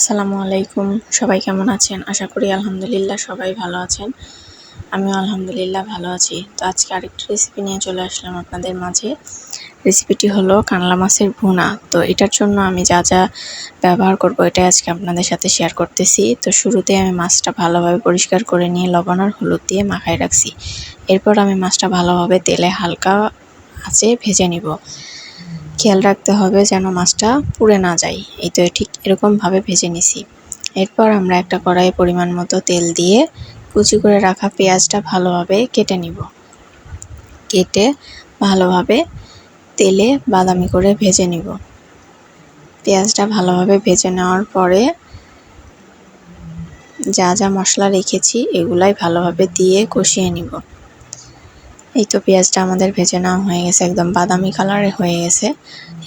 আসসালামু আলাইকুম। সবাই কেমন আছেন? আশা করি আলহামদুলিল্লাহ সবাই ভালো আছেন। আমিও আলহামদুলিল্লাহ ভালো আছি। তো আজকে আরেকটি রেসিপি নিয়ে চলে আসলাম আপনাদের মাঝে। রেসিপিটি হলো কানলা মাছের ভুনা। তো এটার জন্য আমি যা যা ব্যবহার করব এটা আজকে আপনাদের সাথে শেয়ার করতেছি। তো শুরুতে আমি মাছটা ভালোভাবে পরিষ্কার করে নিয়ে লবণ আর হলুদ দিয়ে মাখায় রাখছি। এরপর আমি মাছটা ভালোভাবে তেলে হালকা আছে ভেজে নিব। খেয়াল রাখতে হবে যেন মাছটা পুড়ে না যায়। এই তো ঠিক এরকমভাবে ভেজে নিছি। এরপর আমরা একটা কড়াইয়ে পরিমাণ মতো তেল দিয়ে কুচি করে রাখা পেঁয়াজটা ভালোভাবে কেটে নিব। কেটে ভালোভাবে তেলে বাদামি করে ভেজে নিব। পেঁয়াজটা ভালোভাবে ভেজে নেওয়ার পরে যা যা মশলা রেখেছি এগুলাই ভালোভাবে দিয়ে কষিয়ে নিব। এই তো পেঁয়াজটা আমাদের ভেজে নেওয়া হয়ে গেছে, একদম বাদামি কালারে হয়ে গেছে।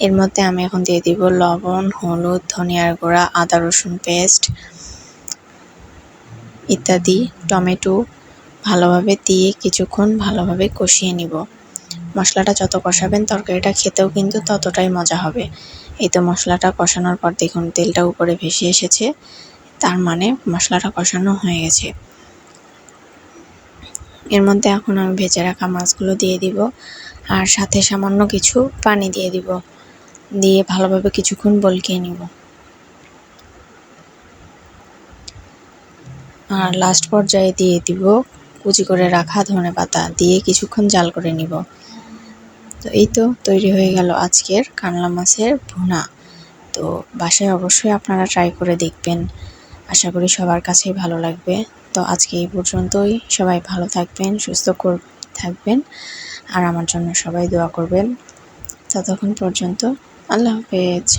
এর মধ্যে আমি এখন দিয়ে দিব লবণ, হলুদ, ধনিয়ার গুঁড়া, আদা রসুন পেস্ট ইত্যাদি, টমেটো ভালোভাবে দিয়ে কিছুক্ষণ ভালোভাবে কষিয়ে নিব। মশলাটা যত কষাবেন তরকারিটা খেতেও কিন্তু ততটাই মজা হবে। এই তো মশলাটা কষানোর পর দেখুন তেলটা উপরে ভেসে এসেছে, তার মানে মশলাটা কষানো হয়ে গেছে। এর মধ্যে এখন আমি ভেজে রাখা মাছগুলো দিয়ে দিব আর সাথে সামান্য কিছু পানি দিয়ে দিব। দিয়ে ভালোভাবে কিছুক্ষণ বলকিয়ে নিব। আর লাস্ট পর্যায়ে দিয়ে দিব কুচি করে রাখা ধনে পাতা। দিয়ে কিছুক্ষণ জাল করে নিব। তো এই তো তৈরি হয়ে গেল আজকের কানলা মাছের ভুনা। তো বাসায় অবশ্যই আপনারা ট্রাই করে দেখবেন। আশা করি সবার কাছেই ভালো লাগবে। তো আজকে এই পর্যন্তই। সবাই ভালো থাকবেন, সুস্থ থাকবেন। আর আমার জন্য সবাই দোয়া করবেন। ততক্ষণ পর্যন্ত আল্লাহ হাফেজ।